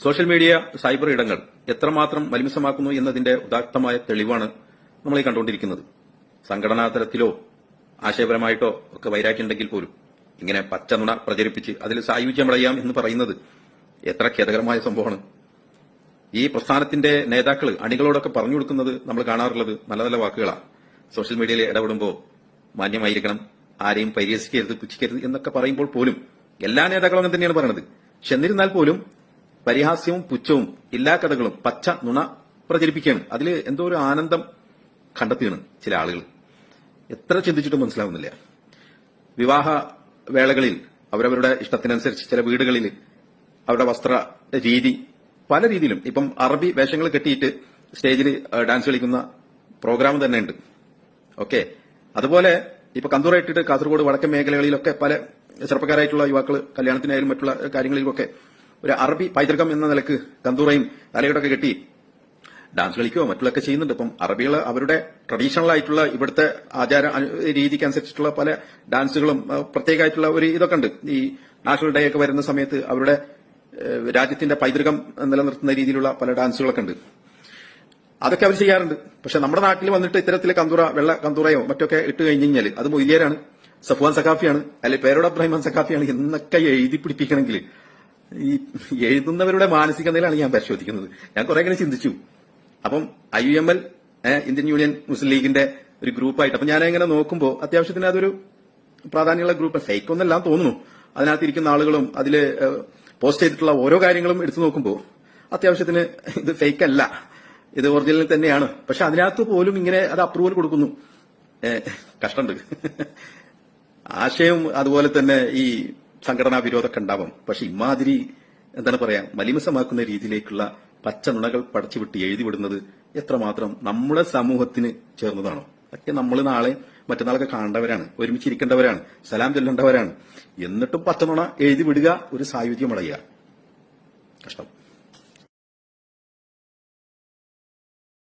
Social media cyber ഇടങ്ങൾ എത്രമാത്രം മലിമസമാക്കുന്നു എന്നതിന്റെ ഉദാത്തമായ തെളിവാണ് നമ്മൾ ഈ കണ്ടുകൊണ്ടിരിക്കുന്നത്. സംഘടനാ തലത്തിലോ ആശയപരമായിട്ടോ ഒക്കെ വൈരാഗ്യമുണ്ടെങ്കിൽ പോലും ഇങ്ങനെ പച്ചനുണ പ്രചരിപ്പിച്ച് അതിൽ സായുജ്യമടയാം എന്ന് പറയുന്നത് എത്ര ഖേദകരമായ സംഭവമാണ്. ഈ പ്രസ്ഥാനത്തിന്റെ നേതാക്കൾ അണികളോടൊക്കെ പറഞ്ഞു കൊടുക്കുന്നത് നമ്മൾ കാണാറുള്ളത് നല്ല നല്ല വാക്കുകളാണ് സോഷ്യൽ മീഡിയയിൽ ഇടപെടുമ്പോൾ മാന്യമായിരിക്കണം ആരെയും പരിഹസിക്കരുത് പുച്ഛിക്കരുത് എന്നൊക്കെ പറയുമ്പോൾ പോലും എല്ലാ നേതാക്കളും അങ്ങനെ തന്നെയാണ് പറയുന്നത് പക്ഷെ എന്നിരുന്നാൽ പോലും പരിഹാസ്യവും പുച്ഛവും എല്ലാ കഥകളും പച്ച നുണ പ്രചരിപ്പിക്കുകയാണ്. അതിൽ എന്തോ ഒരു ആനന്ദം കണ്ടെത്തുകയാണ് ചില ആളുകൾ. എത്ര ചിന്തിച്ചിട്ടും മനസ്സിലാവുന്നില്ല. വിവാഹ വേളകളിൽ അവരവരുടെ ഇഷ്ടത്തിനനുസരിച്ച് ചില വീടുകളിൽ അവരുടെ വസ്ത്ര രീതി പല രീതിയിലും. ഇപ്പം അറബി വേഷങ്ങൾ കെട്ടിയിട്ട് സ്റ്റേജിൽ ഡാൻസ് കളിക്കുന്ന പ്രോഗ്രാം തന്നെ ഉണ്ട് ഓക്കെ. അതുപോലെ ഇപ്പൊ കന്തൂറായിട്ടിട്ട് കാസർഗോഡ് വടക്കൻ മേഖലകളിലൊക്കെ പല ചെറുപ്പക്കാരായിട്ടുള്ള യുവാക്കൾ കല്യാണത്തിനായാലും മറ്റുള്ള കാര്യങ്ങളിലുമൊക്കെ ഒരു അറബി പൈതൃകം എന്ന നിലയ്ക്ക് തന്തൂറയും തലയോടൊക്കെ കെട്ടി ഡാൻസ് കളിക്കുകയോ മറ്റുള്ളൊക്കെ ചെയ്യുന്നുണ്ട്. ഇപ്പം അറബികൾ അവരുടെ ട്രഡീഷണൽ ആയിട്ടുള്ള ഇവിടുത്തെ ആചാര രീതിക്ക് അനുസരിച്ചിട്ടുള്ള പല ഡാൻസുകളും പ്രത്യേകമായിട്ടുള്ള ഒരു ഇതൊക്കെ ഉണ്ട്. ഈ നാഷണൽ ഡേ ഒക്കെ വരുന്ന സമയത്ത് അവരുടെ രാജ്യത്തിന്റെ പൈതൃകം നിലനിർത്തുന്ന രീതിയിലുള്ള പല ഡാൻസുകളൊക്കെ ഉണ്ട്. അതൊക്കെ അവർ ചെയ്യാറുണ്ട്. പക്ഷെ നമ്മുടെ നാട്ടിൽ വന്നിട്ട് ഇത്തരത്തിലെ കന്തൂറ വെള്ള കന്തൂറയോ മറ്റൊക്കെ ഇട്ട് കഴിഞ്ഞ് കഴിഞ്ഞാൽ അത് മൊയ്തിയാരാണ് സഫ്വാൻ സഖാഫിയാണ് അല്ലെ പേരോട് അബ്രാഹിമാൻ സഖാഫിയാണ് എന്നൊക്കെ എഴുതി പിടിപ്പിക്കണമെങ്കിൽ ഈ എഴുതുന്നവരുടെ മാനസിക നിലയാണ് ഞാൻ പരിശോധിക്കുന്നത്. ഞാൻ കുറെ ഇങ്ങനെ ചിന്തിച്ചു. അപ്പം I U M L Indian union Muslim ലീഗിന്റെ ഒരു ഗ്രൂപ്പായിട്ട്. അപ്പൊ ഞാൻ നോക്കുമ്പോൾ അത്യാവശ്യത്തിന് അതൊരു പ്രാധാന്യമുള്ള ഗ്രൂപ്പ്. ഫേക്ക് ഒന്നെല്ലാം തോന്നുന്നു. അതിനകത്ത് ഇരിക്കുന്ന ആളുകളും അതിൽ പോസ്റ്റ് ചെയ്തിട്ടുള്ള ഓരോ കാര്യങ്ങളും എടുത്തു നോക്കുമ്പോൾ അത്യാവശ്യത്തിന് ഇത് ഫേക്ക് അല്ല ഇത് ഒറിജിനൽ തന്നെയാണ്. പക്ഷെ അതിനകത്ത് പോലും ഇങ്ങനെ അത് അപ്രൂവൽ കൊടുക്കുന്നു. കഷ്ടമുണ്ട്. ആശയം അതുപോലെ തന്നെ ഈ സംഘടനാ വിരോധമൊക്കെ ഉണ്ടാവും പക്ഷെ ഇമാതിരി എന്താണ് പറയാ മലിമസമാക്കുന്ന രീതിയിലേക്കുള്ള പച്ച നുണകൾ പടച്ചുവിട്ട് എഴുതിവിടുന്നത് എത്രമാത്രം നമ്മുടെ സമൂഹത്തിന് ചേർന്നതാണോ? അതൊക്കെ നമ്മൾ നാളെ മറ്റന്നാളൊക്കെ കാണേണ്ടവരാണ് ഒരുമിച്ചിരിക്കേണ്ടവരാണ് സലാം ചൊല്ലേണ്ടവരാണ്. എന്നിട്ടും പച്ചനുണ എഴുതി വിടുക ഒരു സായുധ്യം കഷ്ടം.